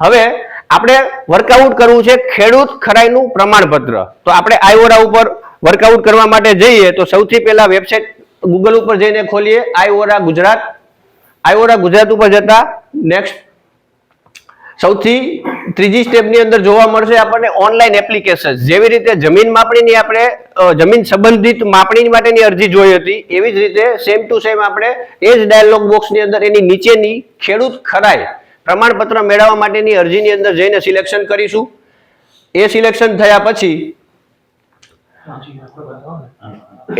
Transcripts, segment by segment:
હવે આપણે વર્કઆઉટ કરવું છે ખેડૂત ખરાઈનું પ્રમાણપત્ર. તો આપણે આઈઓરા ઉપર વર્કઆઉટ કરવા માટે જઈએ તો સૌથી પહેલા વેબસાઇટ ગૂગલ ઉપર જઈને ખોલીએ, આઈઓરા ગુજરાત. આઈઓરા ગુજરાત ઉપર જતા નેક્સ્ટ સૌથી ત્રીજી સ્ટેપની અંદર જોવા મળશે આપણને ઓનલાઈન એપ્લિકેશન જેવી રીતે જમીન માપણીની આપણે જમીન સંબંધિત માપણી માટેની અરજી જોઈ હતી, એવી જ રીતે સેમ ટુ સેમ આપણે એ જ ડાયલોગ બોક્સની અંદર એની નીચેની ખેડૂત ખરાઈ પ્રમાણપત્ર મેળવવા માટેની અરજીની અંદર જઈને સિલેક્શન કરીશું. એ સિલેક્શન થયા પછી,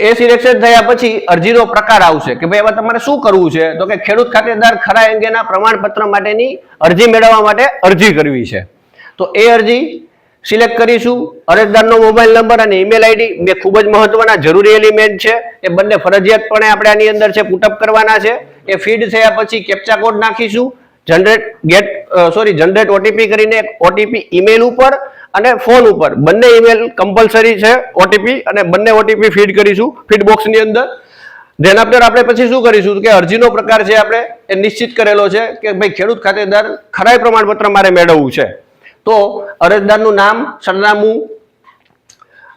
એ સિલેક્શન થયા પછી અરજીનો પ્રકાર આવશે કે ભાઈ એમાં તમારે શું કરવું છે? તો કે ખેડૂત ખાતેદાર ખરા અંગેના પ્રમાણપત્ર માટેની અરજી મેળવવા માટે અરજી કરવી છે. તો એ અરજી સિલેક્ટ કરીશું. અરજદારનો મોબાઈલ નંબર અને ઈમેલ આઈડી બે ખૂબ જ મહત્વના, જરૂરી એલિમેન્ટ છે. એ બંને ફરજિયાતપણે આપણે આની અંદર છે, પુટઅપ કરવાના છે. એ ફીડ થયા પછી કેપ્ચા કોડ નાખીશું. Generate get sorry generate OTP કરીને ઓટીપી ઈમેલ ઉપર અને ફોન ઉપર. બંને ઈમેલ કમ્પલસરી છે ઓટીપી અને બંને ઓટીપી ફીડ કરીશું ફીડ બોક્સની અંદર. ધેન આફ્ટર આપણે પછી શું કરીશું કે અરજીનો પ્રકાર છે આપણે એ નિશ્ચિત કરેલો છે કે ભાઈ ખેડૂત ખાતેદાર ખરાઈ પ્રમાણપત્ર મારે મેળવવું છે. તો અરજદારનું નામ, સરનામું,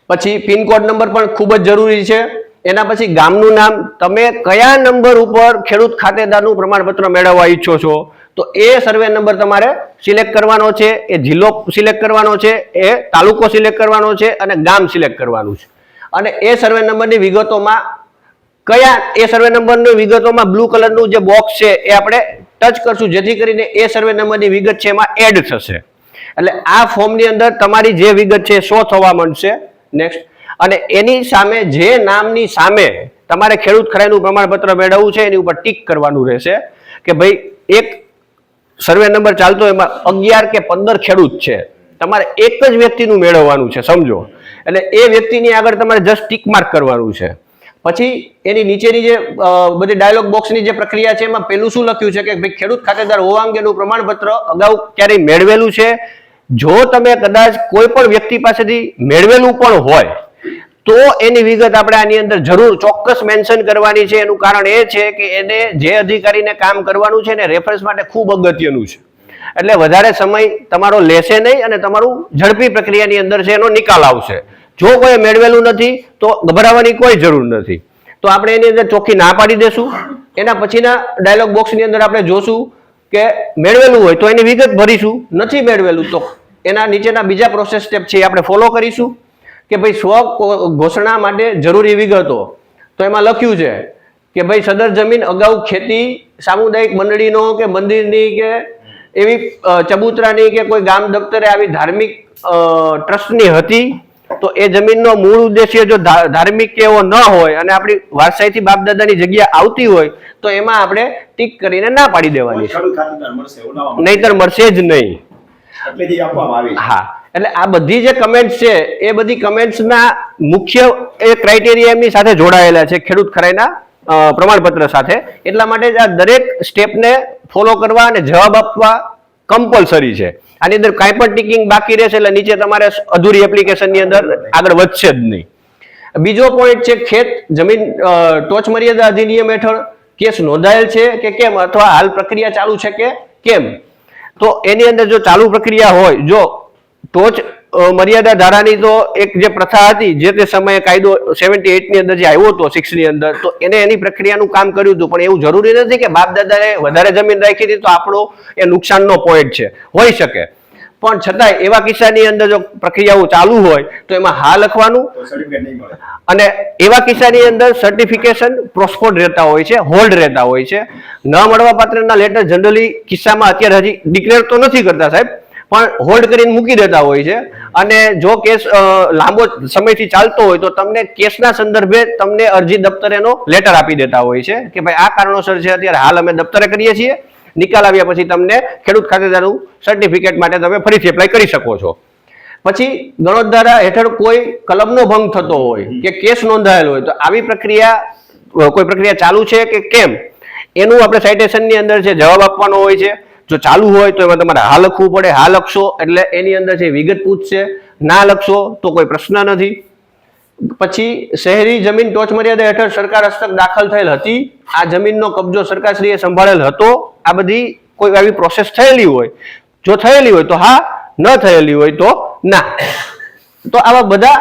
પછી પિનકોડ નંબર પણ ખૂબ જ જરૂરી છે. એના પછી ગામનું નામ. તમે કયા નંબર ઉપર ખેડૂત ખાતેદારનું પ્રમાણપત્ર મેળવવા ઈચ્છો છો? તો એ સર્વે નંબર તમારે સિલેક્ટ કરવાનો છે, એ જિલ્લો સિલેક્ટ કરવાનો છે, એ તાલુકો સિલેક્ટ કરવાનો છે અને ગામ સિલેક્ટ કરવાનું છે. અને એ સર્વે નંબરની વિગતોમાં કયા, એ સર્વે નંબરની વિગતોમાં બ્લુ કલરનું જે બોક્સ છે એ આપણે ટચ કરશું, જેથી કરીને એ સર્વે નંબરની વિગત છે એમાં એડ થશે. એટલે આ ફોર્મની અંદર તમારી જે વિગત છે શો થવા માંડશે. નેક્સ્ટ અને એની સામે જે નામની સામે તમારે ખેડૂત ખરાઈનું પ્રમાણપત્ર મેળવવું છે, એની ઉપર ટીક કરવાનું રહેશે કે ભાઈ એક સર્વે નંબર ચાલતો એમાં અગિયાર કે પંદર ખેડૂત છે. તમારે એક જ વ્યક્તિનું મેળવવાનું છે, સમજો. એટલે એ વ્યક્તિની આગળ તમારે જસ્ટ ટીક માર્ક કરવાનું છે. પછી એની નીચેની જે બધી ડાયલોગ બોક્સની જે પ્રક્રિયા છે, એમાં પેલું શું લખ્યું છે કે ભાઈ ખેડૂત ખાતેદાર હોવા અંગેનું પ્રમાણપત્ર અગાઉ ક્યારેય મેળવેલું છે. જો તમે કદાચ કોઈ પણ વ્યક્તિ પાસેથી મેળવેલું પણ હોય તો એની વિગત આપણે આની અંદર જરૂર ચોક્કસ મેન્શન કરવાની છે. એનું કારણ એ છે કે એને જે અધિકારીને કામ કરવાનું છે ને રેફરન્સ માટે ખૂબ અગત્યનું છે. એટલે વધારે સમય તમારો લેશે નહીં અને તમારું ઝડપી પ્રક્રિયાની અંદર છે એનો નિકાલ આવશે. જો કોઈ મેળવેલું નથી, તો ગભરાવાની કોઈ જરૂર નથી. તો આપણે એની અંદર ચોખ્ખી ના પાડી દેશું. એના પછીના ડાયલોગ બોક્સની અંદર આપણે જોશું કે મેળવેલું હોય તો એની વિગત ભરીશું. નથી મેળવેલું તો એના નીચેના બીજા પ્રોસેસ સ્ટેપ છે એ આપણે ફોલો કરીશું. કે ભાઈ સ્વ ઘોષણા માટે જરૂરી વિગતો તો એમાં લખ્યું છે કે ભાઈ સદર જમીન અગાઉ ખેતી સામુદાયિક મંડળીનો કે મંદિરની કે એવી ચબૂતરાની કે કોઈ ગામ દફતરે આવી ધાર્મિક ટ્રસ્ટની હતી તો એ જમીનનો મૂળ ઉદ્દેશ્ય જો ધાર્મિક કે એવો ન હોય અને આપણી વારસાઈથી બાપ દાદાની જગ્યા આવતી હોય તો એમાં આપણે ટીક કરીને ના પાડી દેવાની. નહીતર મળશે જ નહીં. હા એટલે આ બધી જે કમેન્ટ્સ છે, એ બધી કમેન્ટ્સના મુખ્ય એ ક્રાઇટેરિયા એમની સાથે જોડાયેલા છે ખેડૂત ખરાઈના પ્રમાણપત્ર સાથે. એટલા માટે જ આ દરેક સ્ટેપને ફોલો કરવા અને જવાબ આપવા કમ્પલસરી છે. આની અંદર કાંઈ પણ ટિકિંગ બાકી રહેશે એટલે નીચે તમારે અધૂરી એપ્લિકેશનની અંદર આગળ વધશે જ નહીં. બીજો પોઈન્ટ છે ખેત, જમીન ટોચ મર્યાદા અધિનિયમ હેઠળ કેસ નોંધાયેલ છે કે કેમ અથવા હાલ પ્રક્રિયા ચાલુ છે કે કેમ? તો એની અંદર જો ચાલુ પ્રક્રિયા હોય, જો ટોચ મર્યાદા ધારાની તો એક જે પ્રથા હતી જે તે સમયે કાયદો સેવન્ટી એટની અંદર જે આવ્યો હતો સિક્સની અંદર તો એને એની પ્રક્રિયાનું કામ કર્યું હતું. પણ એવું જરૂરી નથી કે બાપ દાદાએ વધારે જમીન રાખી હતી તો આપણો એ નુકસાનનો પોઈન્ટ છે. હોઈ શકે. પણ છતાંય એવા કિસ્સાની અંદર જો પ્રક્રિયાઓ ચાલુ હોય તો એમાં હા લખવાનું અને એવા કિસ્સાની અંદર સર્ટિફિકેશન પ્રોસ્પોર્ટ રહેતા હોય છે હોલ્ડ રહેતા હોય છે. ન મળવા પાત્રના લેટર જનરલી કિસ્સામાં અત્યારે હજી ડિક્લેર તો નથી કરતા સાહેબ. પણ હોલ્ડ કરીને મૂકી દેતા હોય છે. અને જો કેસ લાંબો સમયથી ચાલતો હોય તો તમને કેસના સંદર્ભે તમને અરજી દફતરેનો લેટર આપી દેતા હોય છે કે ભાઈ આ કારણોસર છે, અત્યારે હાલ અમે દફતરે કરીએ છીએ. નિકાલ આવ્યા પછી તમને ખેડૂત ખાતેદારનું સર્ટિફિકેટ માટે તમે ફરીથી એપ્લાય કરી શકો છો. પછી ગણોત હેઠળ કોઈ કલમનો ભંગ થતો હોય કે કેસ નોંધાયેલો હોય તો આવી પ્રક્રિયા કોઈ પ્રક્રિયા ચાલુ છે કે કેમ? એનું આપણે સાઇટેશનની અંદર છે જવાબ આપવાનો હોય છે. જો ચાલુ હોય તો એમાં તમારે હા લખવું પડે. હા લખશો એટલે એની અંદર જે વિગત પૂછશે, ના લખશો તો કોઈ પ્રશ્ન નથી. પછી શહેરી જમીન ટોચ મર્યાદા હેઠળ સરકાર હસ્તક દાખલ થયેલ હતી. આ જમીનનો કબજો સરકારશ્રીએ સંભાળેલ હતો. આ બધી કોઈ આવી પ્રોસેસ થયેલી હોય. જો થયેલી હોય તો હા, ન થયેલી હોય તો ના. તો આવા બધા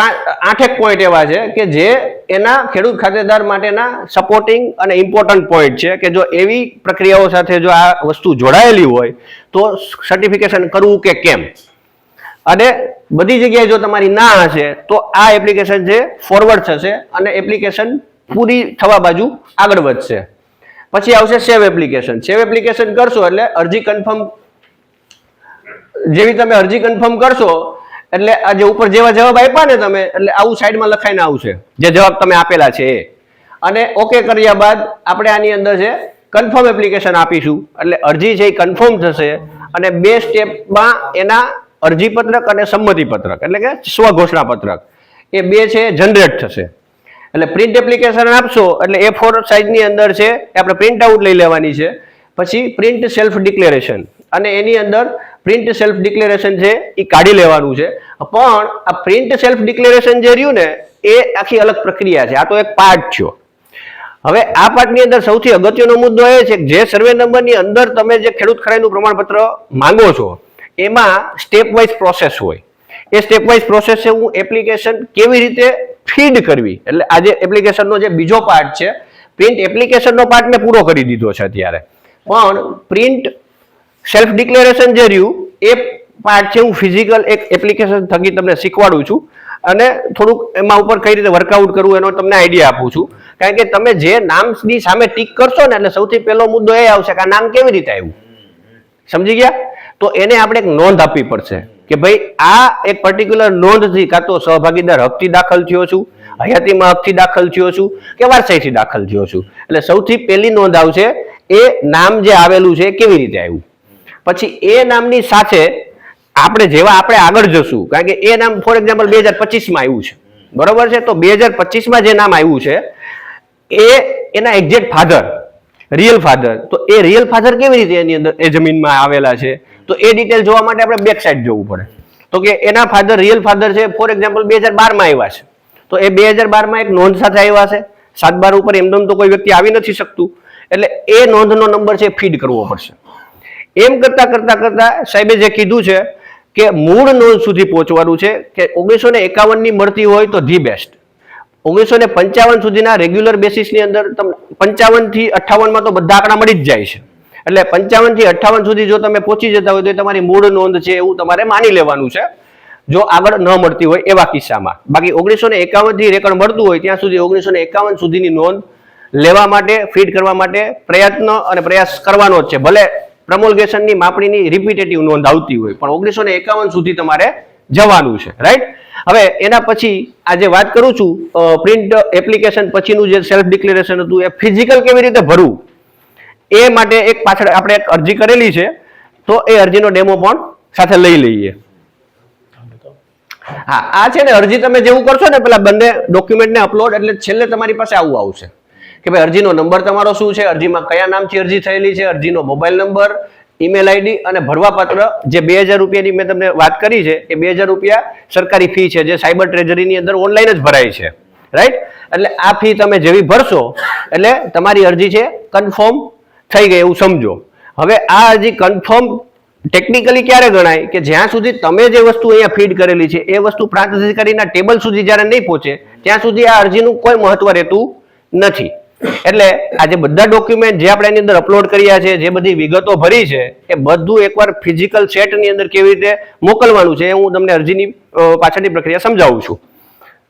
આઠેક પોઈન્ટ એવા છે કે જે એના ખેડૂત ખાતેદાર માટેના સપોર્ટિંગ અને ઇમ્પોર્ટન્ટ પોઈન્ટ છે કે જો એવી પ્રક્રિયાઓ સાથે જો આ વસ્તુ જોડાયેલી હોય તો સર્ટિફિકેશન કરવું કે કેમ? અને બધી જગ્યાએ જો તમારી ના હશે તો આ એપ્લિકેશન છે ફોરવર્ડ થશે અને એપ્લિકેશન પૂરી થવા બાજુ આગળ વધશે. પછી આવશે સેવ એપ્લિકેશન સેવ એપ્લિકેશન કરશો એટલે અરજી કન્ફર્મ જેવી તમે અરજી કન્ફર્મ કરશો એટલે આ જે ઉપર જેવા જવાબ આપ્યા ને તમે, એટલે આવું સાઈડમાં લખાઈને આવશે. જે જવાબ તમે આપેલા છે અને ઓકે કર્યા બાદ આપણે આની અંદર છે કન્ફર્મ એપ્લિકેશન આપીશું. એટલે અરજી છે એ કન્ફર્મ થશે અને બે સ્ટેપમાં એના અરજી પત્રક અને સંમતિ પત્રક એટલે કે સ્વઘોષણા પત્રક એ બે છે જનરેટ થશે. એટલે પ્રિન્ટ એપ્લિકેશન આપશો, એટલે એ ફોર સાઇઝની અંદર છે એ આપણે પ્રિન્ટ આઉટ લઈ લેવાની છે. પછી પ્રિન્ટ સેલ્ફ ડિક્લેરેશન અને એની અંદર પ્રિન્ટ સેલ્ફ ડિક્લેરેશન છે એ કાઢી લેવાનું છે. પણ આ પ્રિન્ટ સેલ્ફ ડિક્લેરેશન જે રહ્યું ને, એ આખી અલગ પ્રક્રિયા છે. આ તો એક પાર્ટ થયો. હવે આ પાર્ટની અંદર સૌથી અગત્યનો મુદ્દો એ છે કે જે સર્વે નંબરની અંદર તમે જે ખેડૂત ખરાઈનું પ્રમાણપત્ર માંગો છો, એમાં સ્ટેપ વાઇઝ પ્રોસેસ હોય. એ સ્ટેપ વાઇઝ પ્રોસેસ છે હું એપ્લિકેશન કેવી રીતે ફીડ કરવી? એટલે આજે એપ્લિકેશનનો જે બીજો પાર્ટ છે પ્રિન્ટ એપ્લિકેશનનો પાર્ટ મેં પૂરો કરી દીધો છે અત્યારે. પણ પ્રિન્ટ સેલ્ફ ડિક્લેરેશન જે રહ્યું, એ પાર્ટ છે હું ફિઝિકલ એક એપ્લિકેશન થકી તમને શીખવાડું છું. અને થોડુંક એમાં ઉપર કઈ રીતે વર્કઆઉટ કરવું એનો તમને આઈડિયા આપું છું. કારણ કે તમે જે નામની સામે ટીક કરશો ને, એટલે સૌથી પહેલો મુદ્દો એ આવશે કે આ નામ કેવી રીતે આવ્યું. સમજી ગયા? તો એને આપણે એક નોંધ આપવી પડશે કે ભાઈ, આ એક પર્ટિક્યુલર નોંધથી કાં તો સહભાગીદાર હકથી દાખલ થયો છું, હયાતીમાં હકથી દાખલ થયો છું કે વારસાઈથી દાખલ થયો છું. એટલે સૌથી પહેલી નોંધ આવશે, એ નામ જે આવેલું છે કેવી રીતે આવ્યું. પછી એ નામની સાથે આપણે જેવા આપણે આગળ જશું, કારણ કે એ નામ ફોર એક્ઝામ્પલ બે હજાર પચીસમાં આવ્યું છે. બરોબર છે? તો બે હજાર પચીસમાં જે નામ આવ્યું છે, એ એના એક્ઝેક્ટ ફાધર રિયલ ફાધર તો એ રિયલ ફાધર કેવી રીતે એની અંદર, એ જમીનમાં આવેલા છે? તો એ ડિટેલ જોવા માટે આપણે બેક સાઈડ જવું પડે. તો કે એના ફાધર રિયલ ફાધર છે ફોર એક્ઝામ્પલ બે હજાર બારમાં આવ્યા છે. તો એ બે હજાર બારમાં એક નોંધ સાથે આવ્યા છે. સાત બાર ઉપર એમદમ તો કોઈ વ્યક્તિ આવી નથી શકતું. એટલે એ નોંધનો નંબર છે ફીડ કરવો પડશે. એમ કરતા કરતા કરતા સાહેબે જે કીધું છે કે મૂળ નોંધ સુધી પહોંચવાનું છે કે ઓગણીસો ને એકાવનની મળતી હોય તો ધી બેસ્ટ. ઓગણીસો ને પંચાવન સુધીના રેગ્યુલર બેસિસની અંદર તમને પંચાવનથી અઠ્ઠાવનમાં તો બધા આંકડા મળી જ જાય છે. એટલે પંચાવનથી અઠ્ઠાવન સુધી જો તમે પહોંચી જતા હોય તો તમારી મૂળ નોંધ છે એવું તમારે માની લેવાનું છે. જો આગળ ન મળતી હોય એવા કિસ્સામાં. બાકી ઓગણીસો ને એકાવનથી રેકર્ડ મળતું હોય ત્યાં સુધી ઓગણીસો ને એકાવન સુધીની નોંધ લેવા માટે, ફીડ કરવા માટે પ્રયત્ન અને પ્રયાસ કરવાનો જ છે. ભલે પ્રમોલગેશનની માપણીની રિપીટેટિવ નોંધ આવતી હોય. પણ ઓગણીસો ને એકાવન સુધી તમારે જવાનું છે રાઈટ હવે એના પછી આ જે વાત કરું છું પ્રિન્ટ એપ્લિકેશન પછીનું જે સેલ્ફ ડિક્લેરેશન હતું, એ ફિઝિકલ કેવી રીતે ભરવું? એ માટે એક પાછળ આપણે એક અરજી કરેલી છે, તો એ અરજીનો ડેમો પણ સાથે લઈ લઈએ. હા, આ છે ને અરજી તમે જેવું કરશો ને, પેલા બંને ડોક્યુમેન્ટને અપલોડ એટલે છેલ્લે તમારી પાસે આવું આવશે. કે ભાઈ અરજીનો નંબર તમારો શું છે? અરજીમાં કયા નામથી અરજી થયેલી છે? અરજીનો મોબાઈલ નંબર ઈમેલ આઈડી અને ભરવાપાત્ર જે બે હજાર રૂપિયાની મેં તમને વાત કરી છે, એ બે હજાર રૂપિયા સરકારી ફી છે, જે સાયબર ટ્રેઝરીની અંદર ઓનલાઈન જ ભરાય છે. રાઈટ એટલે આ ફી તમે જેવી ભરશો, એટલે તમારી અરજી છે કન્ફર્મ થઈ ગઈ, એવું સમજો. હવે આ અરજી કન્ફર્મ ટેકનિકલી ક્યારે ગણાય? કે જ્યાં સુધી તમે જે વસ્તુ અહીંયા ફીડ કરેલી છે, એ વસ્તુ પ્રાંત અધિકારીના ટેબલ સુધી જ્યારે નહીં પહોંચે, ત્યાં સુધી આ અરજીનું કોઈ મહત્વ રહેતું નથી. એટલે આ જે બધા ડોક્યુમેન્ટ જે આપણે એની અંદર અપલોડ કર્યા છે, જે બધી વિગતો ભરી છે, એ બધું એકવાર ફિઝિકલ સેટની અંદર કેવી રીતે મોકલવાનું છે હું તમને અરજીની પાછળની પ્રક્રિયા સમજાવું છું.